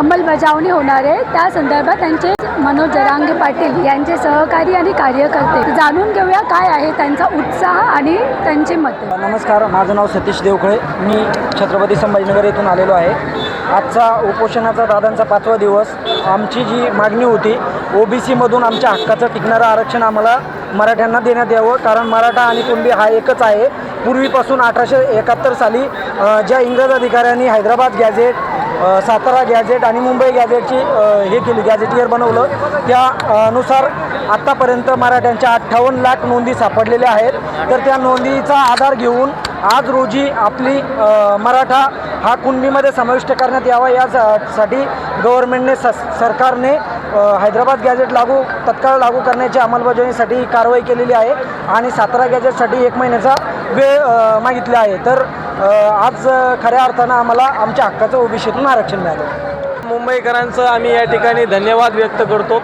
अंमलबजावणी होणार आहे. त्या संदर्भात त्यांचे मनोज जरांगे पाटील यांचे सहकारी आणि कार्यकर्ते जाणून घेऊया काय आहे त्यांचा उत्साह आणि त्यांचे मत. नमस्कार माझं नाव सतीश देवखळे. मी छत्रपती संभाजीनगर येथून आलेलो आहे. आजचा उपोषणाचा दादांचा पाचवा दिवस. आमची जी मागणी होती ओ बी सीमधून आमच्या हक्काचं टिकणारं आरक्षण आम्हाला मराठ्यांना देण्यात यावं. कारण मराठा आणि कुणबी हा एकच आहे. पूर्वीपासून अठराशे एकाहत्तर साली ज्या इंग्रज अधिकाऱ्यांनी हैदराबाद गॅझेट सातारा गॅझेट आणि मुंबई गॅझेटची हे केली गॅझेटियर बनवलं. त्यानुसार आत्तापर्यंत मराठ्यांच्या अठ्ठावन्न लाख नोंदी सापडलेल्या आहेत. तर त्या नोंदीचा आधार घेऊन आज रोजी आपली मराठा हा कुणबीमध्ये समाविष्ट करण्यात यावा यासाठी गव्हर्नमेंटने स सरकारने हैदराबाद गॅझेट लागू तत्काळ लागू करण्याची अंमलबजावणीसाठी ही कारवाई केलेली आहे. आणि सातारा गॅझेटसाठी एक महिन्याचा वेळ मागितला आहे. तर आज खऱ्या अर्थानं आम्हाला आमच्या हक्काचं ओबीसीतून आरक्षण मिळालं. मुंबईकरांचं आम्ही या ठिकाणी धन्यवाद व्यक्त करतो.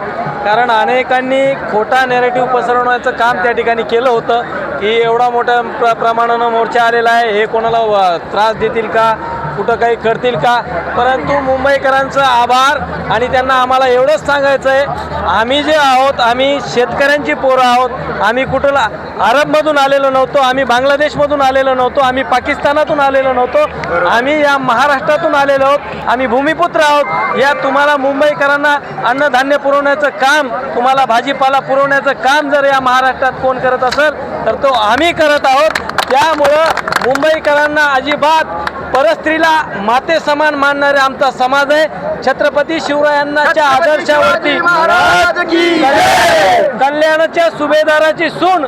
कारण अनेकांनी खोटा नेरेटिव्ह पसरवण्याचं काम त्या ठिकाणी केलं होतं की एवढा मोठ्या प्र प्रमाणानं मोर्चा आलेला आहे हे कोणाला व- त्रास देतील का? कुठं काही करतील का? परंतु मुंबईकरांचं आभार आणि त्यांना आम्हाला एवढंच सांगायचं आहे आम्ही जे आहोत आम्ही शेतकऱ्यांची पोरं आहोत आम्ही कुठला अरबमधून आलेलो नव्हतो आम्ही बांगलादेशमधून आलेलो नव्हतो आम्ही पाकिस्तानातून आलेलो नव्हतो आम्ही या महाराष्ट्रातून आलेलो आहोत आम्ही भूमिपुत्र आहोत. या तुम्हाला मुंबईकरांना अन्नधान्य पुरवण्याचं काम तुम्हाला भाजीपाला पुरवण्याचं काम जर या महाराष्ट्रात कोण करत असेल तर तो आम्ही करत आहोत. त्यामुळं मुंबईकरांना अजिबात परस्त्रीला माते समान मानणारे आमचा समाज आहे. छत्रपती शिवरायांच्या आदर्शावरती कल्याणाच्या सुभेदाराची सून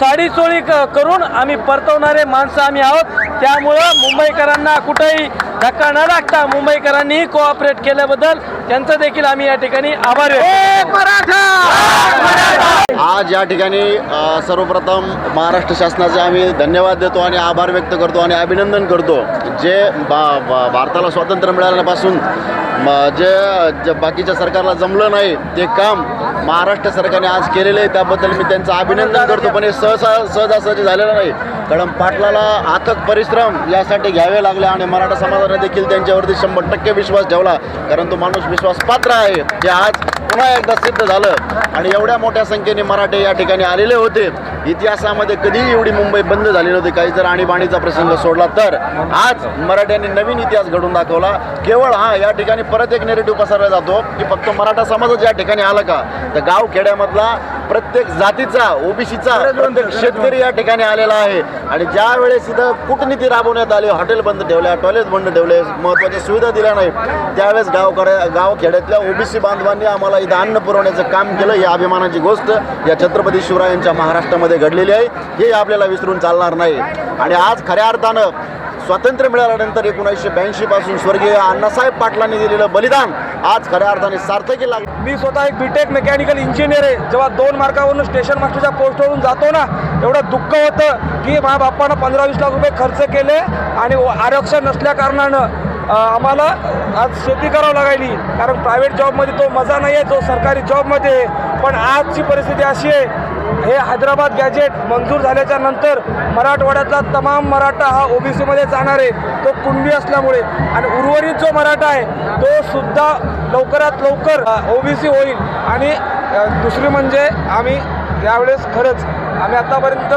साडी चोळी क- करून आम्ही परतवणारे माणसं आम्ही आहोत. त्यामुळं मुंबईकरांना कुठेही धक्का न लागता मुंबईकरांनी कोऑपरेट केल्याबद्दल त्यांचं देखील आम्ही या ठिकाणी आभार. आज या ठिकाणी सर्वप्रथम महाराष्ट्र शासनाचे आम्ही धन्यवाद देतो आणि आभार व्यक्त करतो आणि अभिनंदन करतो. जे बा भारताला स्वातंत्र्य मिळाल्यापासून जे जे बाकीच्या सरकारला जमलं नाही ते काम महाराष्ट्र सरकारने आज केलेलं आहे त्याबद्दल मी त्यांचं अभिनंदन करतो. पण हे सहसा सहजासहजी झालेलं नाही. कारण पाटलाला अथक परिश्रम यासाठी घ्यावे लागले आणि मराठा समाजाने देखील त्यांच्यावरती शंभर टक्के विश्वास ठेवला. कारण तो माणूस विश्वास पात्र आहे जे आज पुन्हा एकदा सिद्ध झालं. आणि एवढ्या मोठ्या संख्येने मराठे या ठिकाणी आलेले होते. इतिहासामध्ये कधीही एवढी मुंबई बंद झाली नव्हती. काही जर आणीबाणीचा प्रसंग सोडला तर आज मराठ्यांनी नवीन इतिहास घडून दाखवला. केवळ हा या ठिकाणी परत एक नेरेटिव्ह पसरला जातो की फक्त मराठा समाजच या ठिकाणी आला का? तर गाव खेड्यामधला प्रत्येक जातीचा ओबीसीचा प्रत्येक शेतकरी या ठिकाणी आलेला आहे. आणि ज्या वेळेस इथं कूटनीती राबवण्यात आली हॉटेल बंद ठेवल्या टॉयलेट बंद ठेवले महत्त्वाच्या सुविधा दिल्या नाही त्यावेळेस गावकडे गाव खेड्यातल्या ओबीसी बांधवांनी आम्हाला इथं अन्न पुरवण्याचं काम केलं. ही अभिमानाची गोष्ट या छत्रपती शिवरायांच्या महाराष्ट्रामध्ये घडलेली आहे. हे आपल्याला विसरून चालणार नाही. आणि आज खऱ्या अर्थानं स्वातंत्र्य मिळाल्यानंतर एकोणीसशे ब्याऐंशी पासून स्वर्गीय अण्णासाहेब पाटलांनी दिलेलं बलिदान आज खऱ्या अर्थाने सार्थकी लागली. मी स्वतः एक बीटेक मेकॅनिकल इंजिनियर आहे. जेव्हा दोन मार्कावरून स्टेशन मास्टरच्या पोस्टवरून जातो ना एवढं दुःख होतं की माझ्या बाप्पानं पंधरा वीस लाख रुपये खर्च केले आणि व- आरक्षण नसल्या कारणानं आम्हाला आज शेती करावं लागायली. कारण प्रायव्हेट जॉबमध्ये तो मजा नाही आहे जो सरकारी जॉबमध्ये आहे. पण आजची परिस्थिती अशी आहे हे हैदराबाद गॅजेट मंजूर झाल्याच्यानंतर मराठवाड्यातला तमाम मराठा हा ओबीसीमध्ये जाणार आहे. तो कुणबी असल्यामुळे. आणि उर्वरित जो मराठा आहे तो सुद्धा लवकरात लवकर ओबीसी होईल. आणि दुसरी म्हणजे आम्ही यावेळेस खरंच आम्ही आतापर्यंत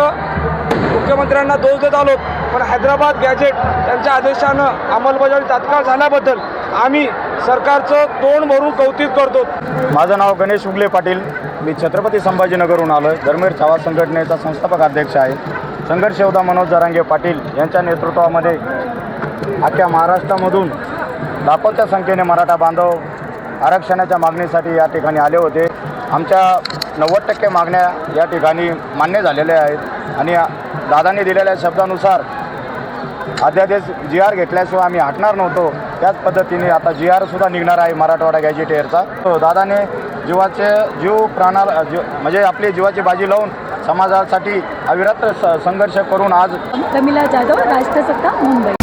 मुख्यमंत्र्यांना दोष देत आलो. पण हैदराबाद गॅजेट त्यांच्या आदेशानं अंमलबजावणी तात्काळ झाल्याबद्दल आम्ही सरकारचं तोंड भरून कौतुक करतो. माझं नाव गणेश उगले पाटील. मी छत्रपती संभाजीनगरहून आलो आहे धर्मेर छावा संघटनेचा संस्थापक अध्यक्ष आहे. संघर्ष योद्धा मनोज जरांगे पाटील यांच्या नेतृत्वामध्ये अख्ख्या महाराष्ट्रामधून लाखोच्या संख्येने मराठा बांधव आरक्षणाच्या मागणीसाठी या ठिकाणी आले होते. आमच्या नव्वद टक्के मागण्या या ठिकाणी मान्य झालेल्या आहेत. आणि दादांनी दिलेल्या शब्दानुसार अध्यादेश जी आर घेतल्याशिवाय आम्ही हटणार नव्हतो. त्याच पद्धतीने आता जी आरसुद्धा निघणार आहे मराठवाडा गॅजेटियरचा तो दादाने जीवाचे जीव प्राणाला जीव म्हणजे आपली जीवाची बाजी लावून समाजासाठी अविरत स- संघर्ष करून आज कमिला जाधव राष्ट्रसत्ता मुंबई.